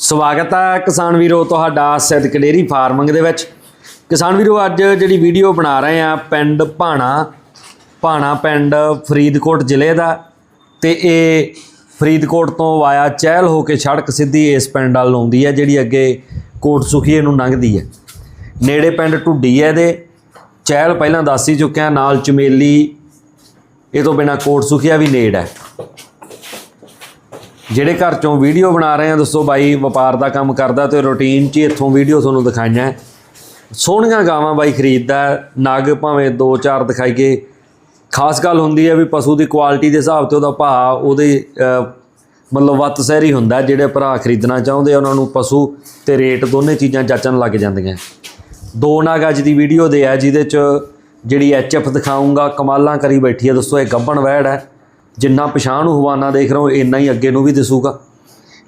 ਸਵਾਗਤ ਹੈ ਕਿਸਾਨ ਵੀਰੋ ਤੁਹਾਡਾ ਸਿੱਧਕ ਡੇਰੀ ਫਾਰਮਿੰਗ ਦੇ ਵਿੱਚ। ਕਿਸਾਨ ਵੀਰੋ, ਅੱਜ ਜਿਹੜੀ ਵੀਡੀਓ ਬਣਾ ਰਹੇ ਆ ਪਿੰਡ ਭਾਣਾ ਭਾਣਾ ਪਿੰਡ ਫਰੀਦਕੋਟ ਜ਼ਿਲ੍ਹੇ ਦਾ ਤੇ ਇਹ ਫਰੀਦਕੋਟ ਤੋਂ ਵਾਇਆ ਚਹਿਲ ਹੋ ਕੇ ਸੜਕ ਸਿੱਧੀ ਇਸ ਪਿੰਡ ਵੱਲ ਆਉਂਦੀ ਹੈ, ਜਿਹੜੀ ਅੱਗੇ ਕੋਟ ਸੁਖੀਏ ਨੂੰ ਲੰਘਦੀ ਹੈ। ਨੇੜੇ ਪਿੰਡ ਢੁੱਡੀ ਹੈ ਇਹਦੇ। ਚਹਿਲ ਪਹਿਲਾਂ ਦੱਸ ਹੀ ਚੁੱਕਿਆ, ਨਾਲ ਚਮੇਲੀ, ਇਹ ਤੋਂ ਬਿਨਾ ਕੋਟ ਸੁਖੀਆ ਵੀ ਨੇੜ ਹੈ। ਜਿਹੜੇ ਘਰ ਚੋਂ ਵੀਡੀਓ ਬਣਾ ਰਹੇ ਆ, ਦੱਸੋ ਬਾਈ, ਵਪਾਰ ਦਾ ਕੰਮ ਕਰਦਾ ਤੇ ਰੂਟੀਨ 'ਚ ਹੀ ਇੱਥੋਂ ਵੀਡੀਓ ਤੁਹਾਨੂੰ ਦਿਖਾਈਆਂ। ਹੈ। ਸੋਹਣੀਆਂ ਗਾਵਾਂ ਬਾਈ ਖਰੀਦਦਾ, ਨਗ ਭਾਵੇਂ 2-4 ਦਿਖਾਈਏ। ਖਾਸ ਗੱਲ ਹੁੰਦੀ ਹੈ ਵੀ ਪਸ਼ੂ ਦੀ ਕੁਆਲਿਟੀ ਦੇ ਹਿਸਾਬ ਤੇ ਉਹਦਾ ਭਾਅ, ਉਹਦੇ ਮਤਲਬ ਵੱਤ ਸਹਿਰੀ ਹੁੰਦਾ, ਜਿਹੜੇ ਭਰਾ ਖਰੀਦਣਾ ਚਾਹੁੰਦੇ ਆ, ਉਹਨਾਂ ਨੂੰ ਪਸ਼ੂ ਤੇ ਰੇਟ ਦੋਨੇ ਚੀਜ਼ਾਂ ਜੱਚਣ ਲੱਗ ਜਾਂਦੀਆਂ। ਦੋ ਨਗ ਅੱਜ ਦੀ ਵੀਡੀਓ ਦੇ ਆ, ਜਿਹਦੇ 'ਚ ਜਿਹੜੀ ਐਚਐਫ ਦਿਖਾਉਂਗਾ ਕਮਾਲਾਂ ਕਰੀ ਬੈਠੀ ਹੈ। ਦੋਸਤੋ ਇਹ ਗੱਬਣ ਵੈੜ ਹੈ। ਜਿੰਨਾ ਪਛਾਣ ਨੂੰ ਹਵਾਨਾ ਦੇਖ ਰਹੇ ਹੋ ਇੰਨਾ ਹੀ ਅੱਗੇ ਨੂੰ ਵੀ ਦਿਸੂਗਾ।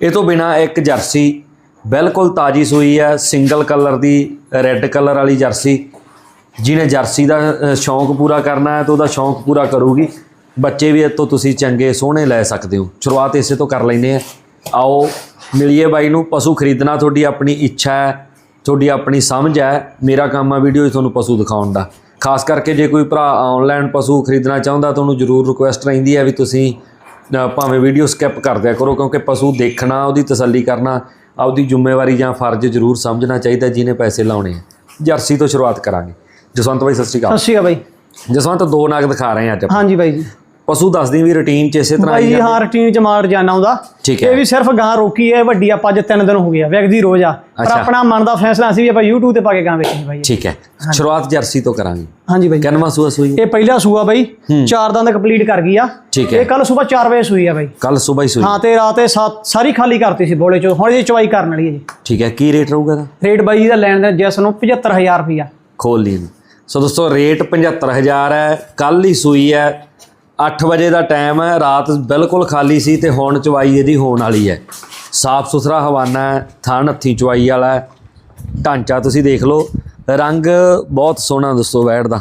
ਇਹ ਤੋਂ ਬਿਨਾ ਇੱਕ ਜਰਸੀ ਬਿਲਕੁਲ ਤਾਜੀ ਸੂਈ ਹੈ, ਸਿੰਗਲ ਕਲਰ ਦੀ, ਰੈੱਡ ਕਲਰ ਵਾਲੀ ਜਰਸੀ। ਜਿਹਨੇ ਜਰਸੀ ਦਾ ਸ਼ੌਂਕ ਪੂਰਾ ਕਰਨਾ ਹੈ ਤਾਂ ਉਹਦਾ ਸ਼ੌਂਕ ਪੂਰਾ ਕਰੂਗੀ। ਬੱਚੇ ਵੀ ਇਹ ਤੋਂ ਤੁਸੀਂ ਚੰਗੇ ਸੋਹਣੇ ਲੈ ਸਕਦੇ ਹੋ। ਸ਼ੁਰੂਆਤ ਇਸੇ ਤੋਂ ਕਰ ਲੈਨੇ ਆ। ਆਓ ਮਿਲੀਏ ਬਾਈ ਨੂੰ, ਪਸ਼ੂ ਖਰੀਦਣਾ ਤੁਹਾਡੀ ਆਪਣੀ ਇੱਛਾ ਹੈ, ਤੁਹਾਡੀ ਆਪਣੀ ਸਮਝ ਹੈ। ਮੇਰਾ ਕੰਮ ਆ ਵੀਡੀਓ 'ਚ ਤੁਹਾਨੂੰ ਪਸ਼ੂ ਦਿਖਾਉਣ ਦਾ। ਖਾਸ ਕਰਕੇ ਜੇ ਕੋਈ ਭਰਾ ਆਨਲਾਈਨ ਪਸ਼ੂ ਖਰੀਦਣਾ ਚਾਹੁੰਦਾ ਤੁਹਾਨੂੰ ਜ਼ਰੂਰ ਰਿਕੁਐਸਟ ਰਹਿੰਦੀ ਹੈ ਵੀ ਤੁਸੀਂ ਭਾਵੇਂ ਵੀਡੀਓ ਸਕਿਪ ਕਰ ਦਿਆ ਕਰੋ ਕਿਉਂਕਿ ਪਸ਼ੂ ਦੇਖਣਾ ਉਹਦੀ ਤਸੱਲੀ ਕਰਨਾ ਆਪਦੀ ਜ਼ਿੰਮੇਵਾਰੀ ਜਾਂ ਫਰਜ਼ ਜ਼ਰੂਰ ਸਮਝਣਾ ਚਾਹੀਦਾ ਜਿਹਨੇ ਪੈਸੇ ਲਾਉਣੇ ਆ। ਜਰਸੀ ਤੋਂ ਸ਼ੁਰੂਆਤ ਕਰਾਂਗੇ। ਜਸਵੰਤ ਬਾਈ ਸਤਿ ਸ਼੍ਰੀ ਅਕਾਲ। ਸਤਿ ਸ਼੍ਰੀ ਅਕਾਲ ਬਾਈ। ਜਸਵੰਤ ਦੋ ਨਗ ਦਿਖਾ ਰਹੇ ਆ ਅੱਜ। ਹਾਂਜੀ ਬਾਈ ਜੀ। ਪਸ਼ੂ ਦੱਸਦੀ ਵੀ ਰੁਟੀਨ ਚ ਇਸੇ ਤਰ੍ਹਾਂ ਬਾਈ ਹੀ ਰੁਟੀਨ ਚ ਮਾਰ ਜਾਣਾ ਠੀਕ ਹੈ। ਇਹ ਵੀ ਸਿਰਫ ਗਾਂ ਰੋਕੀ ਹੈ ਵੱਡੀ ਆਪਾਂ ਅੱਜ ਤਿੰਨ ਦਿਨ ਹੋ ਗਏ ਆ ਵਿਕਦੀ ਰੋਜ਼ ਆ। ਪਰ। ਆਪਣਾ ਮਨ ਦਾ ਫੈਸਲਾ ਸੀ ਵੀ ਆਪਾਂ YouTube ਤੇ ਪਾ ਕੇ ਗਾਂ ਵੇਚਣੀ ਬਾਈ ਠੀਕ ਹੈ। ਸ਼ੁਰੂਆਤ ਜਰਸੀ ਤੋਂ ਕਰਾਂਗੇ। ਹਾਂਜੀ ਬਾਈ ਕਿੰਨਵਾਂ ਸੂਆ ਸੂਈ? ਇਹ ਪਹਿਲਾ ਸੂਆ ਬਾਈ। ਚਾਰ ਦੰਦ ਕੰਪਲੀਟ ਕਰ ਗਈ ਆ। ਠੀਕ ਹੈ। ਇਹ ਕੱਲ ਸਵੇਰ 4 ਵਜੇ ਸੂਈ ਆ ਬਾਈ। ਕੱਲ ਸਵੇਰ ਹੀ ਸੂਈ। ਹਾਂ ਤੇ ਰਾਤ ਸਾਰੀ ਖਾਲੀ ਕਰਤੀ ਸੀ ਬੋਲੇ ਚੋਂ। ਹੁਣ ਇਹ ਚਵਾਈ ਕਰਨ ਵਾਲੀ ਹੈ ਜੀ। ਠੀਕ ਹੈ। ਕੀ ਰੇਟ ਰਹੂਗਾ ਇਹਦਾ? ਰੇਟ ਬਾਈ ਦਾ ਲੈਣ ਦਾ ਜਿਸ ਨੂੰ 75000 ਰੁਪਇਆ ਖੋਲ ਲਈ। ਸੋ ਦੋਸਤੋ ਰੇਟ 75000 ਹੈ। ਕੱਲ ਹੀ ਸੂਈ ਹੈ। 8 ਵਜੇ ਦਾ ਟਾਈਮ ਹੈ, ਰਾਤ ਬਿਲਕੁਲ ਖਾਲੀ ਸੀ ਤੇ ਹੁਣ ਚਵਾਈ ਇਹਦੀ ਹੋਣ ਵਾਲੀ ਹੈ। ਸਾਫ਼ ਸੁਥਰਾ ਹਵਾਨਾ ਹੈ, ਥਣ ਹੱਥੀ ਚਵਾਈ ਵਾਲਾ ਹੈ। ਢਾਂਚਾ ਤੁਸੀਂ ਦੇਖ ਲਓ, ਰੰਗ ਬਹੁਤ ਸੋਹਣਾ ਦੋਸਤੋ ਵੈੜ ਦਾ।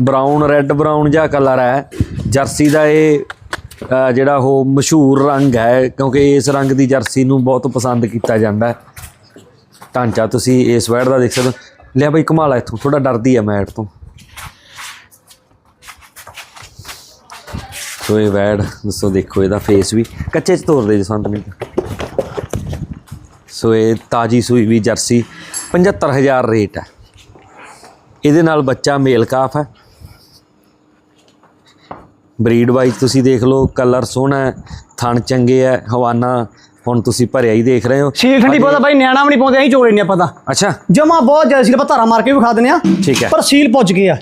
ਬਰਾਊਨ ਰੈੱਡ ਬਰਾਊਨ ਜਿਹਾ ਕਲਰ ਹੈ। ਜਰਸੀ ਦਾ ਇਹ ਜਿਹੜਾ ਉਹ ਮਸ਼ਹੂਰ ਰੰਗ ਹੈ, ਕਿਉਂਕਿ ਇਸ ਰੰਗ ਦੀ ਜਰਸੀ ਨੂੰ ਬਹੁਤ ਪਸੰਦ ਕੀਤਾ ਜਾਂਦਾ ਹੈ। ਢਾਂਚਾ ਤੁਸੀਂ ਇਸ ਵੈੜ ਦਾ ਦੇਖ ਸਕਦੇ ਹੋ। ਲਿਆ ਬਈ ਕਮਾਲਾ ਇੱਥੋਂ ਥੋੜਾ ਡਰਦੀ ਹੈ ਮੈਟ ਤੋਂ ਸੋ ਇਹ ਵੈੜ ਦੱਸੋ ਦੇਖੋ ਇਹਦਾ ਫੇਸ ਵੀ। ਕੱਚੇ ਚ ਤੋੜ ਦੇ ਜੀ ਸੰਤ ਨੇ ਸੋ ਇਹ ਤਾਜੀ ਸੂਈ ਵੀ ਜਰਸੀ 75000 ਰੇਟ ਹੈ। ਇਹਦੇ ਨਾਲ ਬੱਚਾ ਮੇਲ ਕਾਫ ਹੈ। ਬਰੀਡ ਵਾਈਜ਼ ਤੁਸੀਂ ਦੇਖ ਲਓ ਕਲਰ ਸੋਹਣਾ ਹੈ ਥਣ ਚੰਗੇ ਹੈ ਹਵਾਨਾ ਹੁਣ ਤੁਸੀਂ ਭਰਿਆ ਹੀ ਦੇਖ ਰਹੇ ਹੋ। ਸੀਲ ਠੰਡੀ ਪਤਾ ਬਾਈ ਨਿਆਣਾ ਵੀ ਨਹੀਂ ਪਾਉਂਦੇ ਅਸੀਂ ਚੋਲੇ ਨਹੀਂ ਪਤਾ ਅੱਛਾ। ਜਮਾ ਬਹੁਤ ਜ਼ਿਆਦਾ ਸੀਲ ਆਪਾਂ ਧਾਰਾ ਮਾਰ ਕੇ ਵੀ ਖਾ ਦਿੰਦੇ ਆ ਠੀਕ ਹੈ। ਪਰ ਸੀਲ ਪੁੱਜ ਗਈ ਆ।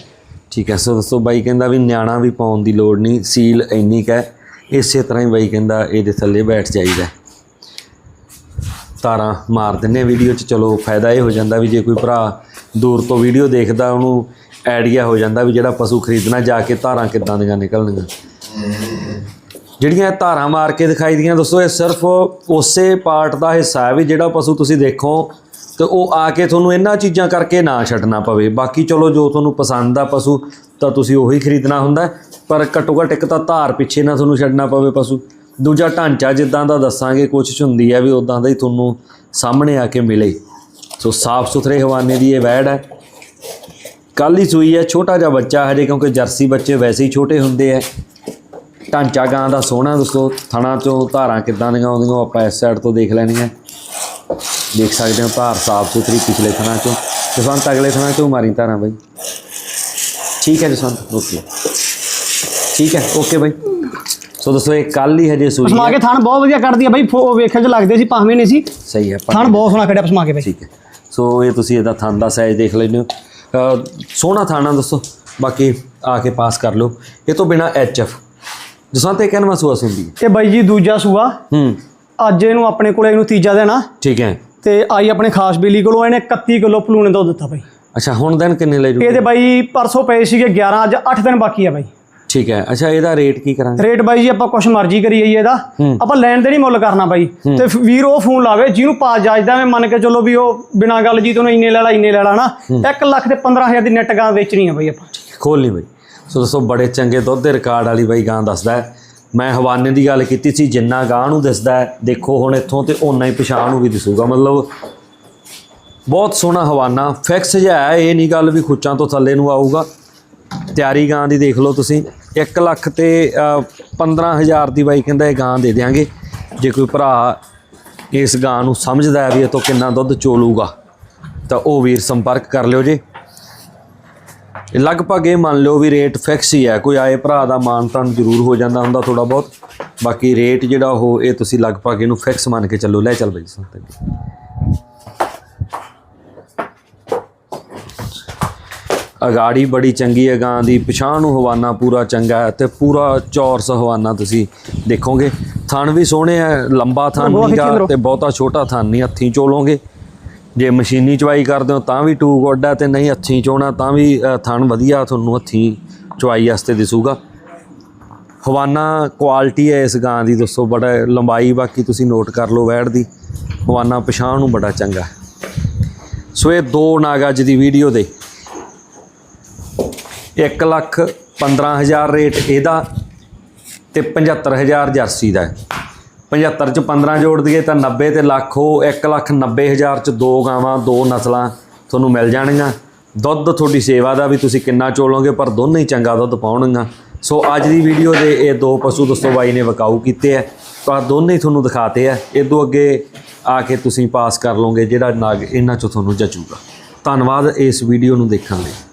ਠੀਕ ਹੈ, ਸੋ ਦੋਸਤੋ ਬਾਈ ਕਹਿੰਦਾ ਵੀ ਨਿਆਣਾ ਵੀ ਪਾਉਣ ਦੀ ਲੋੜ ਨਹੀਂ, ਸੀਲ ਇੰਨੀ ਕੁ ਹੈ। ਇਸੇ ਤਰ੍ਹਾਂ ਹੀ ਬਾਈ ਕਹਿੰਦਾ ਇਹਦੇ ਥੱਲੇ ਬੈਠ ਜਾਈਦਾ। ਤਾਰਾਂ ਮਾਰ ਦਿੰਨੇ ਵੀਡੀਓ 'ਚ, ਚਲੋ ਫਾਇਦਾ ਇਹ ਹੋ ਜਾਂਦਾ ਵੀ ਜੇ ਕੋਈ ਭਰਾ ਦੂਰ ਤੋਂ ਵੀਡੀਓ ਦੇਖਦਾ, ਉਹਨੂੰ ਆਈਡੀਆ ਹੋ ਜਾਂਦਾ ਵੀ ਜਿਹੜਾ ਪਸ਼ੂ ਖਰੀਦਣਾ, ਜਾ ਕੇ ਧਾਰਾਂ ਕਿੱਦਾਂ ਦੀਆਂ ਨਿਕਲਣਗੀਆਂ। ਜਿਹੜੀਆਂ ਇਹ ਧਾਰਾਂ ਮਾਰ ਕੇ ਦਿਖਾਈ ਦੀਆਂ ਦੋਸਤੋ ਇਹ ਸਿਰਫ ਉਸੇ ਪਾਰਟ ਦਾ ਹਿੱਸਾ ਹੈ ਵੀ ਜਿਹੜਾ ਪਸ਼ੂ ਤੁਸੀਂ ਦੇਖੋ ਤੇ ਉਹ ਆ ਕੇ ਤੁਹਾਨੂੰ ਇਹਨਾਂ ਚੀਜ਼ਾਂ ਕਰਕੇ ਨਾ ਛੱਡਣਾ ਪਵੇ। ਬਾਕੀ ਚਲੋ, ਜੋ ਤੁਹਾਨੂੰ ਪਸੰਦ ਆ ਪਸ਼ੂ, ਤਾਂ ਤੁਸੀਂ ਉਹੀ ਖਰੀਦਣਾ ਹੁੰਦਾ ਪਰ ਘੱਟੋ ਘੱਟ ਇੱਕ ਤਾਂ ਧਾਰ ਪਿੱਛੇ ਨਾ ਤੁਹਾਨੂੰ ਛੱਡਣਾ ਪਵੇ ਪਸ਼ੂ। ਦੂਜਾ ਢਾਂਚਾ, ਜਿੱਦਾਂ ਦਾ ਦੱਸਾਂਗੇ ਕੋਸ਼ਿਸ਼ ਹੁੰਦੀ ਹੈ ਵੀ ਉਦਾਂ ਦਾ ਹੀ ਤੁਹਾਨੂੰ ਸਾਹਮਣੇ ਆ ਕੇ ਮਿਲੇ। ਸੋ ਸਾਫ਼ ਸੁਥਰੇ ਹਵਾਨੇ ਦੀ ਇਹ ਵੈੜ ਹੈ। ਕੱਲ ਹੀ ਸੂਈ ਹੈ, ਛੋਟਾ ਜਿਹਾ ਬੱਚਾ ਹਜੇ, ਕਿਉਂਕਿ ਜਰਸੀ ਬੱਚੇ ਵੈਸੇ ਹੀ ਛੋਟੇ ਹੁੰਦੇ ਆ ਢਾਂਚਾ ਗਾਂ ਦਾ ਸੋਹਣਾ ਦੋਸਤੋ ਥਣਾ ਚੋਂ ਧਾਰਾਂ ਕਿੱਦਾਂ ਦੀਆਂ ਆਉਂਦੀਆਂ, ਉਹ ਆਪਾਂ ਇਸ ਸਾਈਡ ਤੋਂ ਦੇਖ ਲੈਣੀਆਂ। ਦੇਖ ਸਕਦੇ ਹੋ ਧਾਰ ਸਾਫ਼ ਸੁਥਰੀ ਪਿਛਲੇ ਥਣਾ ਚੋਂ। ਜਸਵੰਤ ਅਗਲੇ ਥਣਾ ਚੋਂ ਮਾਰੀ ਧਾਰਾਂ ਬਾਈ? ਠੀਕ ਹੈ ਜਸਵੰਤ ਓਕੇ। ਠੀਕ ਹੈ ਓਕੇ ਬਾਈ। ਸੋ ਦੋਸਤੋ ਇਹ ਕੱਲ ਹੀ ਹਜੇ ਸੂਈ ਪਸਮਾ ਹੈ। ਕੇ ਥਣ ਬਹੁਤ ਵਧੀਆ ਕੱਢਦੀ ਆ ਬਾਈ। ਫੋ- ਵੇਖਣ ਚ ਲੱਗਦੇ ਸੀ ਭਾਵੇਂ ਨਹੀਂ ਸੀ। ਸਹੀ ਹੈ ਥਣ ਬਹੁਤ ਸੋਹਣਾ ਕੱਢਿਆ ਪਸਮਾ ਕੇ ਬਾਈ। ਠੀਕ ਹੈ। ਸੋ ਇਹ ਤੁਸੀਂ ਇਹਦਾ ਥਣ ਦਾ ਸਾਈਜ਼ ਦੇਖ ਲੈਂਦੇ ਹੋ। ਸੋਹਣਾ ਥਾਣਾ ਦੱਸੋ ਬਾਕੀ ਆ ਕੇ ਪਾਸ ਕਰ ਲਓ। ਇਹ ਤੋਂ ਬਿਨਾ ਐਚਐਫ ਜਸਵੰਤ ਇਹ ਕਹਿਣਾ ਸੁਆਸ ਹੁੰਦੀ ਹੈ? ਇਹ ਬਾਈ ਜੀ ਦੂਜਾ ਸੂਆ। ਹੂੰ। ਅੱਜ ਇਹਨੂੰ ਆਪਣੇ ਕੋਲੇ ਇਹਨੂੰ ਤੀਜਾ ਦੇਣਾ। ਠੀਕ ਹੈ। ਤੇ ਆਈ ਆਪਣੇ ਖਾਸ ਬੇਲੀ ਕੋਲੋਂ ਇਹਨੇ 31 ਕਿਲੋ ਪਲੂਣੇ ਦੁੱਧ ਦਿੱਤਾ ਬਾਈ। ਅੱਛਾ ਹੁਣ ਦਿਨ ਕਿੰਨੇ ਲੈ ਜੂ ਇਹਦੇ ਬਾਈ ਪਰਸੋਂ ਪਏ ਸੀਗੇ 11 ਅੱਜ 8 ਦਿਨ ਬਾਕੀ ਆ ਬਾਈ। ਠੀਕ ਹੈ ਅੱਛਾ ਇਹਦਾ ਰੇਟ ਕੀ ਕਰਾਂਗੇ? ਰੇਟ ਬਾਈ ਜੀ ਆਪਾਂ ਕੁਛ ਮਰਜ਼ੀ ਕਰੀ ਜਾਈਏ ਇਹਦਾ। ਆਪਾਂ ਲੈਣ ਦੇ ਨਹੀਂ ਮੁੱਲ ਕਰਨਾ ਬਾਈ। ਤੇ ਵੀਰ ਉਹ ਫੋਨ ਲਾਵੇ ਜਿਹਨੂੰ ਪਾਸ ਜਾਜਦਾ ਮੈਂ ਮੰਨ ਕੇ ਚੱਲੋ ਵੀ ਉਹ ਬਿਨਾਂ ਗੱਲ ਜੀ ਤੋਂ ਇੰਨੇ ਲੈ ਲਾ ਇੰਨੇ ਲੈ ਲਾ ਨਾ 1 ਲੱਖ ਤੇ 15000 ਦੀ ਨੈਟ ਗਾਂ ਵੇਚਣੀ ਆ ਬਾਈ ਆਪਾਂ। ਖੋਲ ਨਹੀਂ ਬਈ। ਸੋ ਦੋਸਤੋ ਬੜੇ ਚੰਗੇ ਦੁੱਧ ਦੇ ਰਿਕਾਰਡ ਵਾਲੀ ਬਈ ਗਾਂ ਦੱਸਦਾ ਹੈ। ਮੈਂ ਹਵਾਨੇ ਦੀ ਗੱਲ ਕੀਤੀ ਸੀ ਜਿੰਨਾ ਗਾਂ ਨੂੰ ਦਿਸਦਾ ਦੇਖੋ ਹੁਣ ਇੱਥੋਂ ਤੇ ਓਨਾ ਹੀ ਪਛਾਣ ਨੂੰ ਵੀ ਦਿਸੂਗਾ। ਮਤਲਬ ਬਹੁਤ ਸੋਹਣਾ ਹਵਾਨਾ ਫਿਕਸ ਜਿਹਾ ਹੈ ਇਹ ਨਹੀਂ ਗੱਲ ਵੀ ਖੁੱਚਾਂ ਤੋਂ ਥੱਲੇ ਨੂੰ ਆਊਗਾ। ਤਿਆਰੀ ਗਾਂ ਦੀ ਦੇਖ ਲਓ ਤੁਸੀਂ 1 ਲੱਖ ਤੇ ਅ, 15000 ਦੀ ਬਾਈ ਕਹਿੰਦਾ ਇਹ ਗਾਂ ਦੇ ਦੇਾਂਗੇ ਜੇ ਕੋਈ ਭਰਾ ਇਸ ਗਾਂ ਨੂੰ ਸਮਝਦਾ ਹੈ ਵੀ ਇਹ ਤੋਂ ਕਿੰਨਾ ਦੁੱਧ ਚੋਲੂਗਾ ਤਾਂ ਉਹ ਵੀਰ ਸੰਪਰਕ ਕਰ ਲਿਓ ਜੀ। ਲਗਭਗ ਇਹ ਮੰਨ ਲਓ ਵੀ ਰੇਟ ਫਿਕਸ ਹੀ ਹੈ। ਕੋਈ ਆਏ ਭਰਾ ਦਾ ਮਾਨਤਾਨ ਜ਼ਰੂਰ ਹੋ ਜਾਂਦਾ ਹੁੰਦਾ ਥੋੜਾ ਬਹੁਤ। ਬਾਕੀ ਰੇਟ ਜਿਹੜਾ ਉਹ ਇਹ ਤੁਸੀਂ ਲਗਭਗ ਇਹਨੂੰ ਫਿਕਸ ਮੰਨ ਕੇ ਚੱਲੋ। ਲੈ ਚੱਲ ਬਈ ਸੰਤ ਜੀ ਅਗਾੜੀ ਬੜੀ ਚੰਗੀ ਹੈ ਗਾਂ ਦੀ। ਪਛਾਣ ਨੂੰ ਹਵਾਨਾ ਪੂਰਾ ਚੰਗਾ ਹੈ ਤੇ ਪੂਰਾ ਚੌਰਸ ਹਵਾਨਾ ਤੁਸੀਂ ਦੇਖੋਗੇ। ਥਣ ਵੀ ਸੋਹਣੇ ਹੈ ਲੰਬਾ ਥਣ ਖਿੱਚੀ ਤੇ ਬਹੁਤਾ ਛੋਟਾ ਥਣ ਨਹੀਂ ਹੱਥੀਂ ਚੋਲੋਗੇ। ਜੇ ਮਸ਼ੀਨੀ ਚਵਾਈ ਕਰਦੇ ਹੋ ਤਾਂ ਵੀ ਟੂ ਗੁੱਡ ਹੈ ਤੇ ਨਹੀਂ ਹੱਥੀਂ ਚੋਣਾ ਤਾਂ ਵੀ ਥਣ ਵਧੀਆ ਤੁਹਾਨੂੰ ਹੱਥੀਂ ਚਵਾਈ ਵਾਸਤੇ ਦਿਸੂਗਾ। ਹਵਾਨਾ ਕੁਆਲਿਟੀ ਹੈ ਇਸ ਗਾਂ ਦੀ, ਦੱਸੋ ਬੜਾ ਲੰਬਾਈ, ਬਾਕੀ ਤੁਸੀਂ ਨੋਟ ਕਰ ਲਓ ਵੈੜ ਦੀ। ਹਵਾਨਾ ਪਛਾਣ ਨੂੰ ਬੜਾ ਚੰਗਾ। ਹੈ। ਸੋ ਇਹ ਦੋ ਨਾਗ ਅੱਜ ਦੀ ਵੀਡੀਓ ਦੇ। 1 ਲੱਖ 15000 ਰੇਟ ਇਹਦਾ ਤੇ 75000 ਜਰਸੀ ਦਾ ਹੈ। 75 ਚ 15 ਜੋੜ ਦਈਏ ਤਾਂ 90 ਤੇ ਲੱਖ ਉਹ 1 ਲੱਖ 90000 ਚ ਦੋ ਗਾਵਾਂ, ਦੋ ਨਸਲਾਂ ਤੁਹਾਨੂੰ ਮਿਲ ਜਾਣਗੀਆਂ। ਦੁੱਧ ਤੁਹਾਡੀ ਸੇਵਾ ਦਾ ਵੀ ਤੁਸੀਂ ਕਿੰਨਾ ਚੋਲੋਗੇ, ਪਰ ਦੋਨੇ ਹੀ ਚੰਗਾ ਦੁੱਧ ਪਾਉਣਗੀਆਂ। ਸੋ ਅੱਜ ਦੀ ਵੀਡੀਓ ਦੇ ਇਹ ਦੋ ਪਸ਼ੂ ਦੋਸਤੋ ਬਾਈ ਨੇ ਵਕਾਊ ਕੀਤੇ ਆ। ਤਾਂ ਦੋਨੇ ਹੀ ਤੁਹਾਨੂੰ ਦਿਖਾਤੇ ਆ। ਇਦੋਂ ਅੱਗੇ ਆ ਕੇ ਤੁਸੀਂ ਪਾਸ ਕਰ ਲਓਗੇ ਜਿਹੜਾ ਨਾਗ ਇਹਨਾਂ ਚੋਂ ਤੁਹਾਨੂੰ ਜਚੂਗਾ। ਧੰਨਵਾਦ ਇਸ ਵੀਡੀਓ ਨੂੰ ਦੇਖਣ ਲਈ।